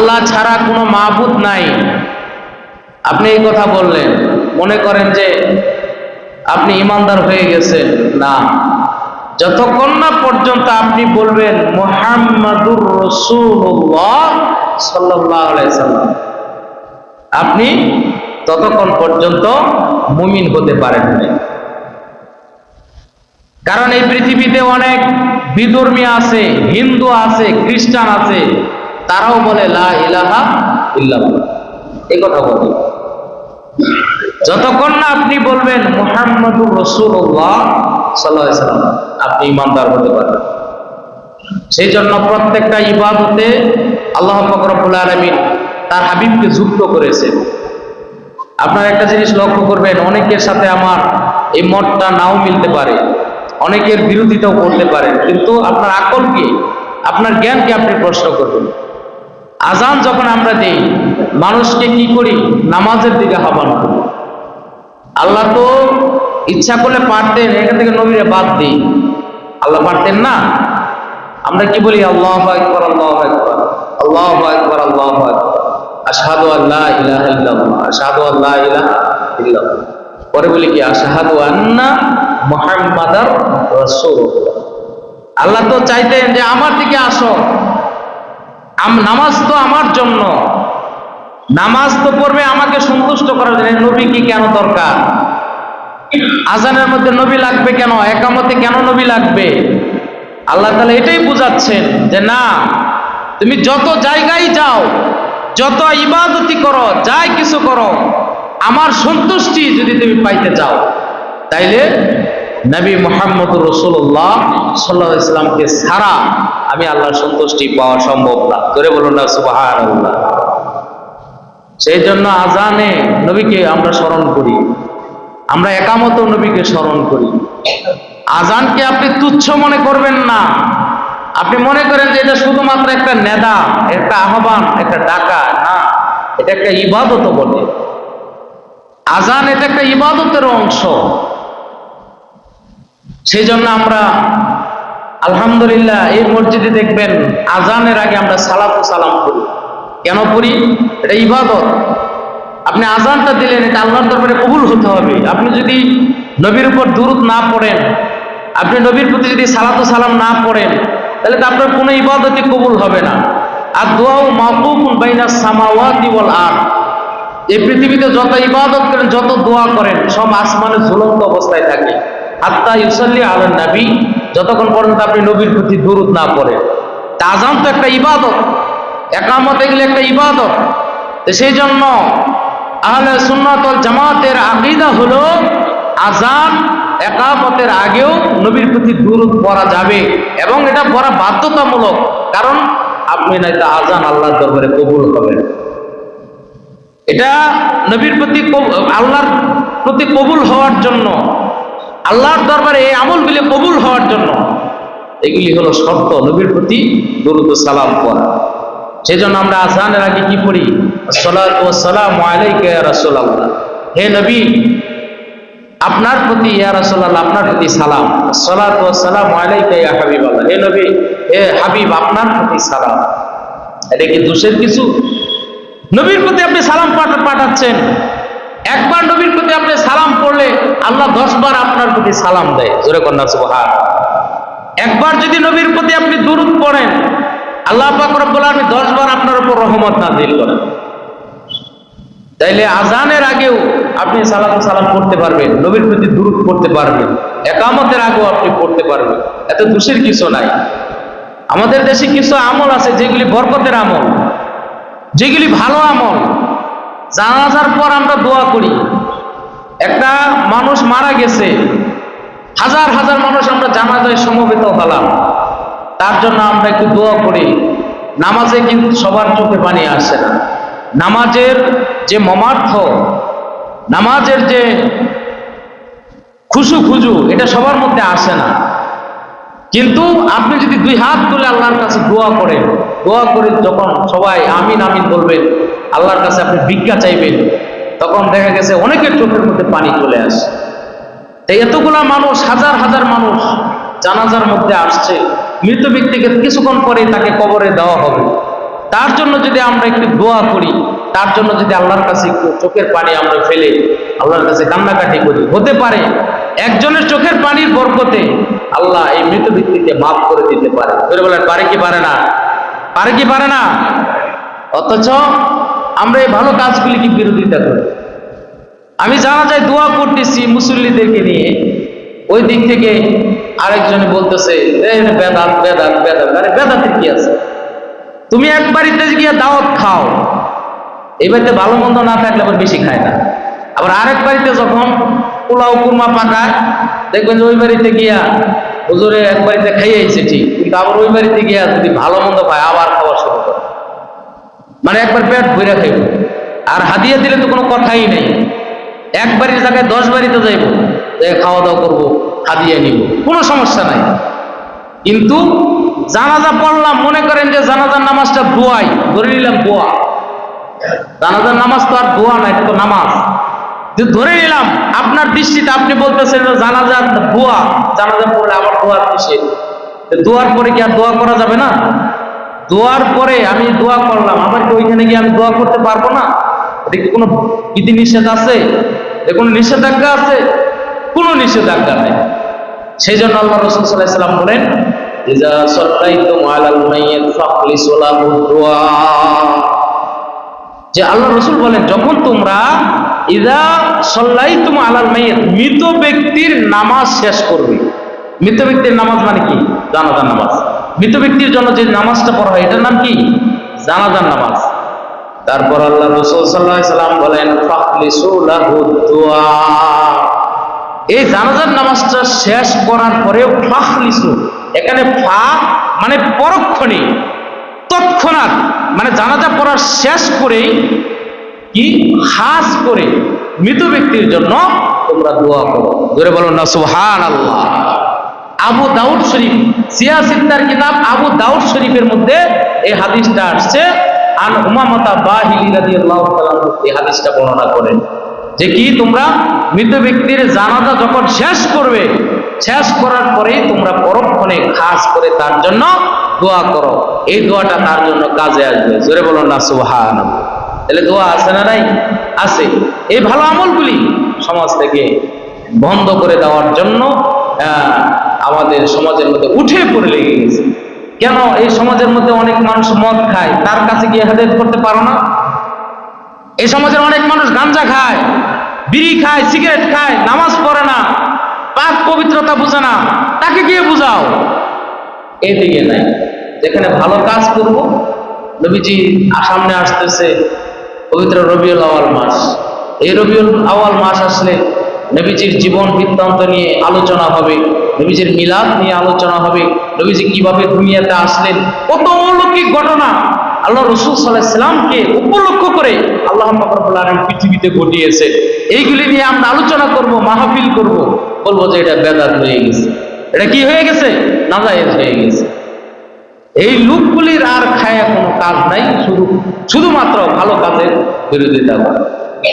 আল্লাহ ছাড়া কোনো মাহবুদ নাই। আপনি এই কথা বললেন, মনে করেন যে আপনি ইমানদার হয়ে গেছেন। না। যতক্ষণ না পর্যন্ত আপনি বলবেন মোহাম্মদুর রসুল্লাহ সাল্লাম, আপনি ততক্ষণ পর্যন্ত মুমিন হতে পারেন কারণ এই পৃথিবীতে অনেক বিধর্মী আছে, হিন্দু আছে, খ্রিস্টান আছে। তারাও বলে, লা ইলাহা ইল্লাল্লাহ। এই কথা বলে। যতক্ষণ না আপনি বলবেন, মোহাম্মদুর রসুল্লাহ সাল্লাম, আপনি ইমানদার হতে পারবেন। সেই জন্য প্রত্যেকটা ইবাদতে আল্লাহ ফকরবুল আলমিন তার হাবিবকে যুক্ত করেছেন। আপনার একটা জিনিস লক্ষ্য করবেন, অনেকের সাথে আমার এই মতটা নাও মিলতে পারে, অনেকের বিরোধিতাও করতে পারে কিন্তু আপনার আকলকে, আপনার জ্ঞানকে আপনি প্রশ্ন করবেন। আজান যখন আমরা দেই, মানুষকে কি করি? নামাজের দিকে আহ্বান করি। আল্লাহ তো ইচ্ছা করলে পারতেন এখান থেকে নবীরে বাদ দিই। আল্লাহ পারতেন না? আমরা কি বলি? আল্লাহ আকবর আল্লাহ আকবর আল্লাহ আকবর আল্লাহ আকবর। আশহাদু আল্লাহ ইলাহা ইল্লাল্লাহ, আশহাদু আল্লাহ ইলাহা ইল্লাল্লাহ। পরে বলি কি? আশহাদু আন্না মুহাম্মাদার রাসূলুল্লাহ। আল্লাহ তো চাইতেন যে আমার দিকে আসো। নামাজ তো আমার জন্য। নামাজ তো পড়বে আমাকে সন্তুষ্ট করার জন্য। নবী কি কেন দরকার? আজানের মধ্যে নবী লাগবে কেন? একামতে কেন নবী লাগবে? আল্লাহ তাহলে এটাই বুঝাচ্ছেন যে না, তুমি যত জায়গায় যাও, যত ইবাদতি করো, যাই কিছু করো, আমার সন্তুষ্টি যদি তুমি পাইতে চাও, তাইলে নবী মোহাম্মদ রসুল্লাহ সাল্লাহ ইসলামকে ছাড়া আমি আল্লাহর সন্তুষ্টি পাওয়া সম্ভব না। ধরে বলুন না সুবাহ সেই জন্য আজানে নবীকে আমরা স্মরণ করি। আমরা একামত নবীকে স্মরণ করি। আজানকে আপনি তুচ্ছ মনে করবেন না। আপনি মনে করেন যে এটা শুধুমাত্র একটা নেদা, একটা আহ্বান, একটা ডাকা, না, এটা একটা ইবাদত বলে আজান এটা একটা ইবাদতের অংশ। সেই জন্য আমরা আলহামদুলিল্লাহ এই মসজিদে দেখবেন আজানের আগে আমরা সালাত সালাম করি কেন করি এটা ইবাদত। আপনি আজানটা দিলেন, এটা আল্লাহর দরবারে কবুল হতে হবে। আপনি যদি নবীর উপর দুরুদ না পড়েন, আপনি নবীর প্রতি যদি সালাত সালাম না পড়েন, তাহলে তো আপনার কোনো ইবাদতই কবুল হবে না। আর দোয়াও মাহবুবুন বাইনা সামাওয়াতি ওয়াল আর এই পৃথিবীতে যত ইবাদত করেন, যত দোয়া করেন, সব আসমানে ঝুলন্ত অবস্থায় থাকে। আত্মা ইউসাল্লি আলেন নবী, যতক্ষণ পর্যন্ত আপনি নবীর প্রতি দুরুদ না পড়েন। তা আজান তো একটা ইবাদত, একামত এগুলো একটা ইবাদত। তো সেই জন্য আহলে সুন্নাত জামাতের আকিদা হলো আজান একামতের আগেও নবীর প্রতি দুরুদ পড়া যাবে এবং এটা পড়া বাধ্যতামূলক, কারণ আপনি নয়তো আজান আল্লাহর দরবারে কবুল হবেন। এটা নবীর প্রতি আল্লাহর প্রতি কবুল হওয়ার জন্য আল্লাহর দরবারে এই আমলগুলি কবুল হওয়ার জন্য। এগুলি হলো শর্ত, নবীর প্রতি দরুদ সালাম করা সেজন্য আমরা আজানের আগে কি পড়ি? সালাম আলাইকা রাসূলুল্লাহ। হে নবী, আপনার প্রতি, ইয়া রাসূলুল্লাহ, আপনার প্রতি সালাম। সালাত ও সালাম আলাইকা ইয়া হাবিবাল্লাহ। হে নবী, হে হাবিব, আপনার প্রতি সালাম। এটা কি দোষের কিছু? নবীর প্রতি আপনি সালাম পাঠা- পাঠাচ্ছেন। একবার নবীর প্রতি আপনি সালাম পড়লে আল্লাহ দশ বার আপনার প্রতি সালাম দেয়। জোরে কন্যা, সুবহান। একবার যদি নবীর প্রতি আপনি দুরুদ পড়েন, আল্লাহ পাক রব্বুল আলামিন দশ বার আপনার উপর রহমত নাজিল করেন। তাইলে আজানের আগেও আপনি সালাম সালাম করতে পারবেন, নবীর প্রতি দুরুদ পড়তে পারবেন, একামতের আগেও আপনি পড়তে পারবেন। এত দোষের কিছু নাই। আমাদের দেশে কিছু আমল আছে যেগুলি বরকতের আমল, যেগুলি ভালো আমল। জানাজার পর আমরা দোয়া করি। একটা মানুষ মারা গেছে, হাজার হাজার মানুষ আমরা জানাজায় সমবেত হলাম। তার জন্য আমরা একটু দোয়া করি, নামাজে কিন্তু সবার চোখে পানি আসে না। নামাজের যে মমার্থ, নামাজের যে খুশু খুজু এটা সবার মধ্যে আসে না। কিন্তু আপনি যদি দুই হাত তুলে আল্লাহর কাছে দোয়া করেন, দোয়া করে যখন সবাই আমিন আমিন বলবেন, আল্লাহর কাছে আপনি ভিক্ষা চাইবেন, তখন দেখা গেছে অনেকের চোখের মধ্যে পানি চলে আসে। তাই এতগুলা মানুষ, হাজার হাজার মানুষ জানাজার মধ্যে আসছে। মৃত ব্যক্তিকে কিছুক্ষণ পরে তাকে কবরে দেওয়া হবে। তার জন্য যদি আমরা একটু দোয়া করি, তার জন্য যদি আল্লাহর কাছে একটু চোখের পানি আমরা ফেলে, আল্লাহর কাছে কান্নাকাটি করি, হতে পারে একজনের চোখের পানির বরকতে আল্লাহ এই মৃত ব্যক্তিকে মাফ করে দিতে পারে। করে বলেন পারে কি পারে না? পারে কি পারে না? অথচ আমরা এই ভালো কাজগুলিকে বিরোধিতা করি। আমি জানা যায় দোয়া করতেছি মুসল্লিদেরকে নিয়ে। ওই দিক থেকে আরেকজনে বলতেছে "এ, বেদাত বেদাত বেদাত। আরে বেদাতের কি আছে? তুমি এক বাড়িতে গিয়ে দাওয়াত খাও। এই বাড়িতে ভালো মন্দ না থাকলে আবার বেশি খায় না। আবার আরেক বাড়িতে যখন পোলাও কুরমা পাকায়, দেখবেন যে ওই বাড়িতে গিয়া হুজুরে এক বাড়িতে খাইয়েছে ঠিক, কিন্তু আবার ওই বাড়িতে গিয়া যদি ভালো মন্দ পায়, আবার খাওয়া শুরু করে। মানে একবার পেট ভরে খাইব। আর হাদিয়া দিলে তো কোনো কথাই নেই। এক বাড়ির জায়গায় দশ বাড়িতে যাইব খাওয়া দাওয়া করব, হাদিয়া নিব, কোনো সমস্যা নাই। কিন্তু জানাজা পড়লাম, মনে করেন যে জানাজার নামাজটা দোয়াই, ধরে নিলাম দোয়া। জানাজার নামাজ তো আর দোয়া না এটা তো নামাজ। ধরে নিলাম, আপনার দৃষ্টিতে আপনি বলতেছেন জানাজার দোয়া, জানাজা পড়লে আমার দোয়ার কিসে দোয়ার পরে কি আর দোয়া করা যাবে না? দোয়ার পরে আমি দোয়া করলাম, আবার কি ওইখানে গিয়ে আমি দোয়া করতে পারব না? কি কোনো বিধি নিষেধ আছে কোনো নিষেধাজ্ঞা আছে? কোনো নিষেধাজ্ঞা নেই। সেই জন্য আল্লাহ রসুল সাল্লাহ সাল্লাম বলেন যে আল্লাহ রসুল বলেন, যখন তোমরা ইদা সাল্লাইতুম আলাল মাইয়িত, মৃত ব্যক্তির নামাজ শেষ করবে। মৃত ব্যক্তির নামাজ মানে কি? জানাজার নামাজ। মৃত ব্যক্তির জন্য যে নামাজটা পড়া হয়, এটার নাম কি? জানাজার নামাজ। তারপর আল্লাহ রসুল সাল্লাহ সাল্লাম বলেন এই জানাজার নামাজটা শেষ করার পরেও ফাখলিসু, এখানে ফা মানে পরক্ষণে তৎক্ষণাৎ মানে জানাজা পড়ার শেষ করেই কি? খাস করে মৃত ব্যক্তির জন্য তোমরা দোয়া করো। ধরে বলো না সুহান আল্লাহ আবু দাউদ শরীফ, সিয়া সিদ্দার কিতাব আবু দাউদ শরীফের মধ্যে এই হাদিসটা আসছে। আন উমামাতা বাহিলি রাদিয়াল্লাহু তাআলা এই হাদিসটা বর্ণনা করেন যে কি, তোমরা মৃত ব্যক্তির জানাজা যখন শেষ করবে, শেষ করার পরেই তোমরা পরক্ষণে খাস করে তার জন্য দোয়া করো। এই দোয়াটা তার জন্য কাজে আসবে। জোরে বলো না সুহান তাহলে দোয়া আছে না নাই? আছে। এই ভালো আমলগুলি সমাজ থেকে বন্ধ করে দেওয়ার জন্য আমাদের সমাজের মধ্যে উঠে পড়ে লেগে গেছে। কেন? এই সমাজের মধ্যে অনেক মানুষ মদ খায়, তার কাছে গিয়ে হেদায়ত করতে পারো না? এই সমাজের অনেক মানুষ গাঞ্জা খায়, বিড়ি খায়, সিগারেট খায়, নামাজ পড়ে না, পাক পবিত্রতা বুঝে না। তাকে গিয়ে বুঝাও। এদিকে নাই। যেখানে ভালো কাজ করব, নবীজি সামনে আসতেছে। পবিত্র রবিউল আওয়াল মাস। এই রবিউল আওয়াল মাস আসলে নবীজির জীবন বৃত্তান্ত নিয়ে আলোচনা হবে, নবীজির মিলাদ নিয়ে আলোচনা হবে। নবীজি কীভাবে দুনিয়াতে আসলেন, কত অলৌকিক ঘটনা আল্লাহ রসুল সাল্লাহামকে উপলক্ষ করে আল্লাহ আলামিন পৃথিবীতে ঘটিয়েছে। এইগুলি নিয়ে আমরা আলোচনা করব, মাহফিল করব। বলব যে এটা বেদাত হয়ে গেছে। এটা কি হয়ে গেছে? নাজায়েজ হয়ে গেছে। এই লোকগুলির আর খায়া কোনো কাজ নাই, শুধু, শুধুমাত্র ভালো কাজের বিরোধিতা করে।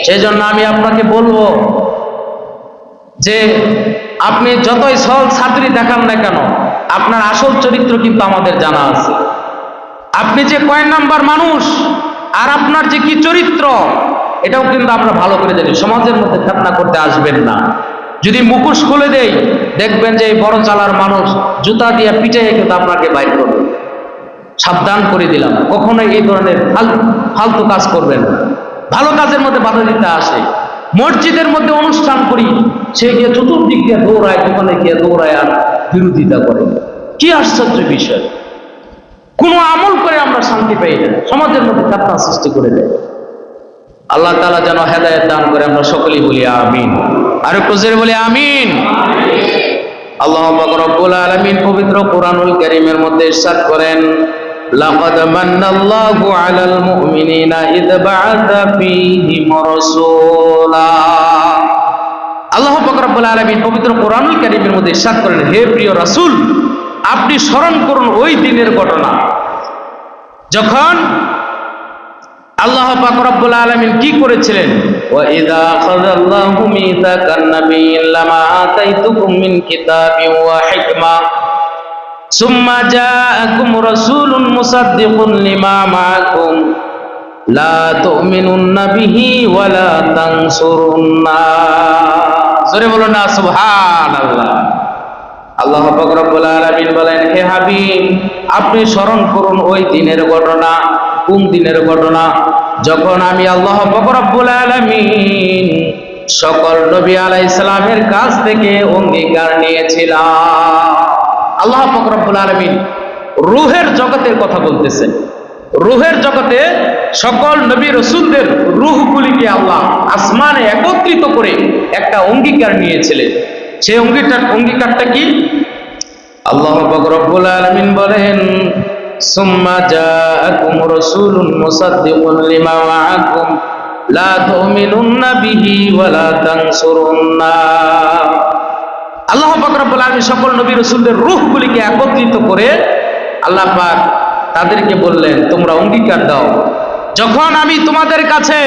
সেই জন্য আমি আপনাকে বলব যে আপনি যতই সহজ ছাত্রী দেখান না কেন, আপনার আসল চরিত্র কিন্তু আমাদের জানা আছে। আপনি যে কয় নাম্বার মানুষ, আর আপনার যে কি চরিত্র, এটাও কিন্তু আমরা ভালো করে জানি। সমাজের মধ্যে ফেতনা করতে আসবেন না। যদি মুখোশ খুলে দেই, দেখবেন যে এই বড় চালার মানুষ জুতা দিয়ে পিঠে কিন্তু আপনাকে বাইর করবে। সাবধান করে দিলাম। কখনোই এই ধরনের ফাল- ফালতু কাজ করবেন ভালো কাজের মধ্যে বাধা দিতে আসে। মসজিদের মধ্যে অনুষ্ঠান করি, সে গিয়ে চতুর্দিক দিয়ে দৌড়ায়, দোকানে গিয়ে দৌড়ায় আর বিরোধিতা করে। কি আশ্চর্য বিষয়। কোনো আমল করে আমরা শান্তি পাই না। সমাজের মধ্যে কাতনা সৃষ্টি করে দেয়। আল্লাহ তালা যেন হেদায়ত দান করে আমরা সকলেই বলি আমিন। আর একটু বলি আমিন। আল্লাহ রব্বুল আলামিন পবিত্র কোরআনুল কারীমের মধ্যে ইরশাদ করেন লাকাদ মান্নাল্লাহু আলাল মুমিনিনা ইদ বাআসা ফীহিম রাসূলা আল্লাহ পাক রব্বুল আলামিন পবিত্র কোরআনুল কারীমের মধ্যে ইরশাদ করেন, হে প্রিয় রাসূল, আপনি স্মরণ করুন ওই দিনের ঘটনা। যখন আল্লাহ পাক রব্বুল আলামিন কি করেছিলেন? ইযা আখাযাল্লাহু মিসাকান নাবিয়্যিন লামা আতাইতুকুম মিন কিতাবিন ওয়া হিকমা। সুম্মা জাআকুম রাসূলুন মুসাদ্দিকুন লিমা মাআকুম। লা তুমিনুন্না বিহি ওয়া লা তানসুরুন্না। জোরে বলো না, সুবহানাল্লাহ। আল্লাহ পাক রব্বুল আলামিন বলেন, হে হাবিব, আপনি স্মরণ করুন ওই দিনের ঘটনা, কোন দিনের ঘটনা? যখন আমি আল্লাহ পাক রব্বুল আলামিন সকল নবী আলাইহিস সালামের কাছ থেকে অঙ্গীকার নিয়েছিলাম। আল্লাহ পাক রব্বুল রুহের জগতের কথা বলতেছেন। রুহের জগতে সকল নবী রসুলদের রুহগুলিকে আল্লাহ আসমানে একত্রিত করে একটা অঙ্গীকার নিয়েছিলেন। সে অঙ্গীকার, অঙ্গীকারটা কি? আল্লাহ পাক রব্বুল আলামিন বলেন, সুম্মা লিমা লা তুমিনুন্না বিহি ওয়া তানসুরুন্না। আল্লাহ পাক রব্বুল আলামিন সকল নবী রাসূলদের রূহগুলিকে একত্রিত করে আল্লাহ পাক তাদেরকে বললেন, তোমরা অঙ্গীকার দাও যখন আমি তোমাদের কাছে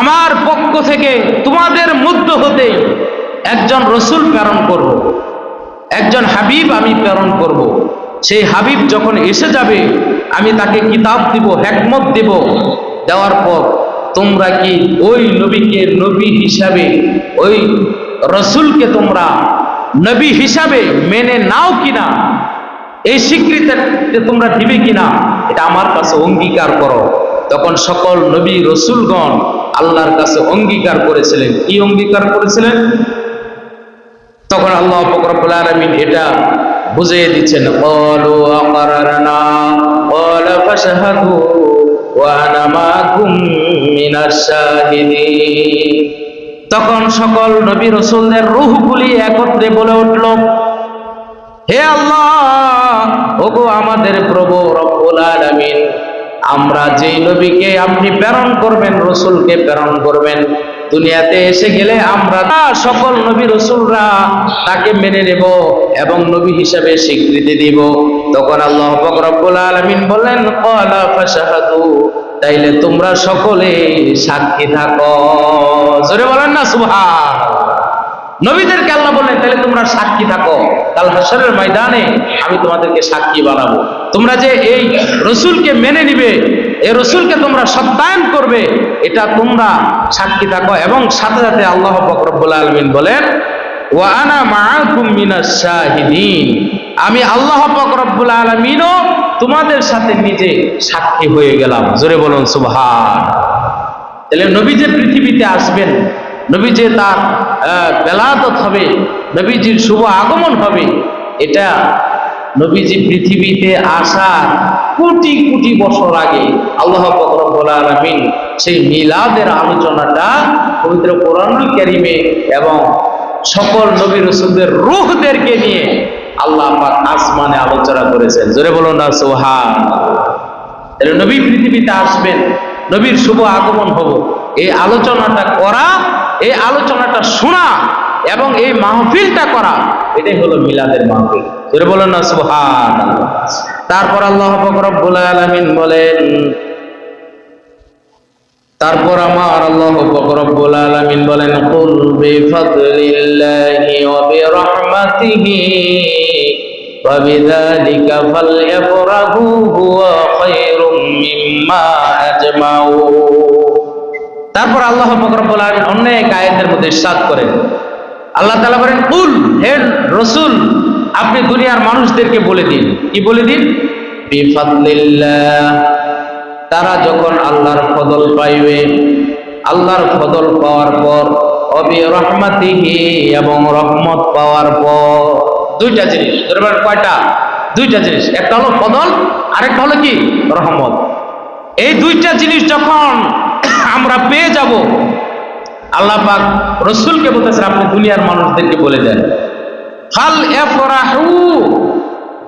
আমার পক্ষ থেকে তোমাদের মধ্য হতে একজন রসুল প্রেরণ করব। একজন হাবিব আমি প্রেরণ করব। সেই হাবিব যখন এসে যাবে, আমি তাকে কিতাব দিব, হেকমত দেব দেওয়ার পর তোমরা কি ওই নবীকে নবী হিসাবে ওই রসুলকে তোমরা নবী হিসাবে মেনে নাও কিনা? এই স্বীকৃতি তোমরা দিবে কিনা? এটা আমার কাছে অঙ্গীকার করো। তখন সকল নবী রসুলগণ আল্লাহর কাছে অঙ্গীকার করেছিলেন। কি অঙ্গীকার করেছিলেন? তখন আল্লাহ ফকরবুল এটা বুঝিয়ে দিচ্ছেন অলু আকরারনা অল ফাশহাদু, ওয়া আনা মাকুম মিনাশ শাহিদিন। তখন সকল নবী রসুলদের রূহগুলি একত্রে বলে উঠল, হে আল্লাহ, ওগো আমাদের প্রভু রব্বুল আলামিন, আমরা যেই নবীকে আপনি প্রেরণ করবেন, রসুলকে প্রেরণ করবেন, দুনিয়াতে এসে গেলে আমরা সকল নবী রসুলরা তাকে মেনে নেব এবং নবী হিসাবে স্বীকৃতি দিব। তখন আল্লাহ পাক রব্বুল আলামিন বলেন ক্বালা ফাশহাদু তাইলে তোমরা সকলে সাক্ষী থাকো। জোরে বলেন না সুবহান নবীদেরকে আল্লাহ বললেন তাহলে তোমরা সাক্ষী থাকো। কাল হাসরের ময়দানে আমি তোমাদেরকে সাক্ষী বানাবো। তোমরা যে এই রসুলকে মেনে নিবে এই রসুলকে তোমরা সত্যায়ন করবে, এটা তোমরা সাক্ষী থাকো এবং সাথে সাথে আল্লাহ ফকরবুল আলমিন বলেন ওয়ানা মাআকুম মিনাশ শাহিদিন। আমি আল্লাহ পাক রব্বুল আলামিনও তোমাদের সাথে নিজে সাক্ষী হয়ে গেলাম। জোরে বলুন সুবহান। তাহলে নবী যে পৃথিবীতে আসবেন নবী যে তার আহ, বেলাদত হবে নবীজির শুভ আগমন হবে এটা নবীজি পৃথিবীতে আসার কোটি কোটি বছর আগে আল্লাহ ফকরবুল আলমিন সেই মিলাদের আলোচনাটা পবিত্র কোরআনুল কারিমে এবং সকল নবী রসুলদের রুহদেরকে নিয়ে আল্লাহ পাক আসমানে আলোচনা করেছেন। জোরে বলুন না সোহান নবী পৃথিবীতে আসবেন, নবীর শুভ আগমন হব। এই আলোচনাটা করা, এই আলোচনাটা শোনা এবং এই মাহফিলটা করা, এটাই হলো মিলাদের মাহফিল। ধরে বলেন না সুহান তারপর আল্লাহ রব্বুল আলামিন বলেন তারপর আমার আল্লাহ পাক রব্বুল আলামিন বলেন কুল বিফাদলিল্লাহি ওয়া বিরহমাতিহি وبذلك فليفرحوا هو خير مما أجمعون তারপর আল্লাহ ফকরবুল আলমিন অন্য এক আয়াতের মধ্যে ইরশাদ করেন আল্লাহ তাআলা বলেন কুল হে রসুল আপনি দুনিয়ার মানুষদেরকে বলে দিন কি বলে দিন বিফাদলিল্লাহ তারা যখন আল্লাহর ফদল পাইবে, আল্লাহর ফদল পাওয়ার পর, অবি রহমাতিহি এবং রহমত পাওয়ার পর, দুইটা জিনিস ধরবেন কয়টা? দুইটা জিনিস, একটা হলো ফদল আরেকটা হলো কি? রহমত। এই দুইটা জিনিস যখন আমরা পেয়ে যাব, আল্লাহ পাক রসুলকে বলতেছেন, আপনি দুনিয়ার মানুষদেরকে বলে দেন। ফাল এফরাহু,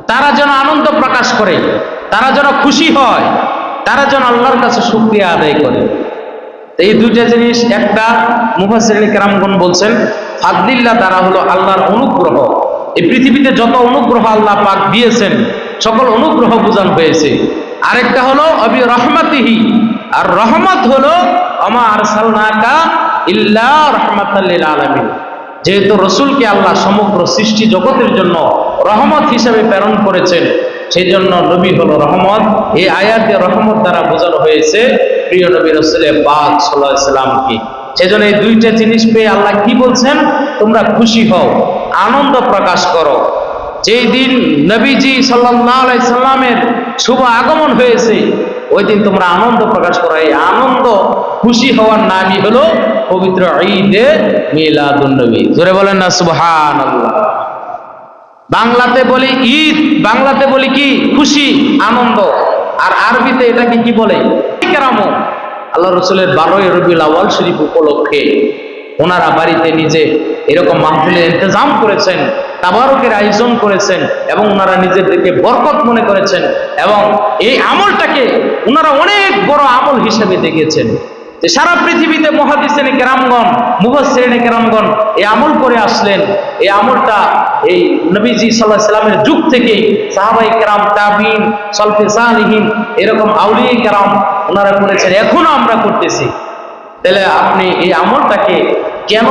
তারা যেন আনন্দ প্রকাশ করে, তারা যেন খুশি হয় তারা যেন আল্লাহর কাছে শুকরিয়া আদায় করে। এই দুইটা জিনিস একটা মুফাসির কেরামগণ বলছেন, ফাদলিল্লাহ দ্বারা হলো আল্লাহর অনুগ্রহ। এই পৃথিবীতে যত অনুগ্রহ আল্লাহ পাক দিয়েছেন, সকল অনুগ্রহ বোঝানো হয়েছে। আরেকটা হলো, অবি রহমাতিহি। আর রহমত হলো আমা আরসালনাকা ইল্লা রহমাতাল্লিল আলামিন। যেহেতু রসুলকে আল্লাহ সমগ্র সৃষ্টি জগতের জন্য রহমত হিসেবে প্রেরণ করেছেন সেই জন্য নবী হলো রহমত। এই আয়াতে রহমত দ্বারা বোঝানো হয়েছে, প্রিয় নবী রসুলের পাক সাল্লাহ সাল্লামকে সেজন্য এই দুইটা জিনিস পেয়ে আল্লাহ কি বলছেন? তোমরা খুশি হও, আনন্দ প্রকাশ করো। যেই দিন নবীজি সাল্লামের শুভ আগমন হয়েছে, ওই দিন তোমরা আনন্দ প্রকাশ করো। এই আনন্দ খুশি হওয়ার নামই হলো পবিত্র ঈদে মিলাদুন নবী। জোরে বলেন না সুবহান বাংলাতে বলি ঈদ, বাংলাতে বলি কি? খুশি, আনন্দ। আর আরবিতে এটাকে কি বলে? আল্লাহ রসুলের বারোই রবিউল আওয়াল শরীফ উপলক্ষে ওনারা বাড়িতে নিজে এরকম মাহফিলের ইন্তজাম করেছেন, তাবারকের আয়োজন করেছেন এবং ওনারা নিজেদেরকে বরকত মনে করেছেন এবং এই আমলটাকে ওনারা অনেক বড় আমল হিসেবে দেখেছেন। যে সারা পৃথিবীতে মহাদিসেনে কেরামগণ মুহসেনে কেরামগণ এই আমল করে আসলেন। এই আমলটা এই নবীজি সাল্লাহ সাল্লামের যুগ থেকেই সাহাবাই কেরাম, তাবিন, সলফে সালিহীন এরকম আউলিয়া কেরাম ওনারা করেছেন। এখনও আমরা করতেছি। তাহলে আপনি এই আমলটাকে কেন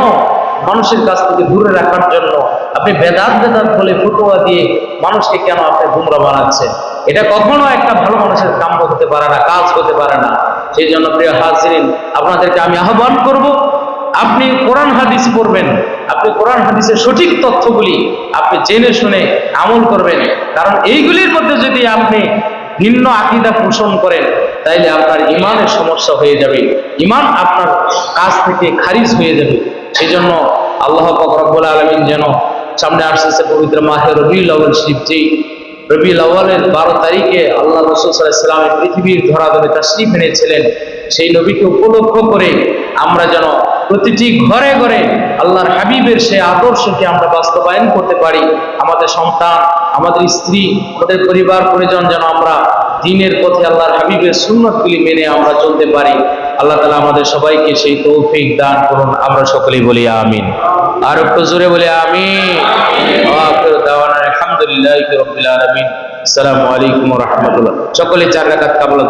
মানুষের কাছ থেকে দূরে রাখার জন্য আপনি বেদাত বেদাত বলে ফুটোয়া দিয়ে মানুষকে কেন আপনি গুমরা বানাচ্ছেন? এটা কখনো একটা ভালো মানুষের কাম হতে পারে না, কাজ হতে পারে না। সেই জন্য প্রিয় হাজিরিন, আপনাদেরকে আমি আহ্বান করব, আপনি কোরআন হাদিস পড়বেন, আপনি কোরআন হাদিসের সঠিক তথ্যগুলি আপনি জেনে শুনে আমল করবেন। কারণ এইগুলির মধ্যে যদি আপনি ভিন্ন আকিদা পোষণ করেন, তাইলে আপনার ইমানের সমস্যা হয়ে যাবে। ইমান আপনার কাছ থেকে খারিজ হয়ে যাবে। সেই জন্য আল্লাহ রব্বুল আলমিন যেন সামনে আসতেছে পবিত্র মাহের রবিউল শরীফ যেই রবিউল আউ্লের বারো তারিখে আল্লাহ রসুল পৃথিবীর ধরা ধরে তাশরিফ এনেছিলেন। সেই নবীকে উপলক্ষ করে আমরা যেন প্রতিটি ঘরে ঘরে আল্লাহর হাবিবের সেই আদর্শকে আমরা বাস্তবায়ন করতে পারি। আমাদের সন্তান, আমাদের স্ত্রী, আমাদের পরিবার, পরিজন যেন আমরা দিনের পথে আল্লাহর হাবিবের সুন্নতগুলি মেনে আমরা চলতে পারি। আল্লাহ তালা আমাদের সবাইকে সেই তৌফিক দান করুন। আমরা সকলেই বলি আমিন। আর একটু জোরে বলি আমিন। আলহামদুলিল্লাহ রবিল আলমিন। আসসালামু আলাইকুম রহমতুল্লাহ। সকলে চার রাখাত কাবলা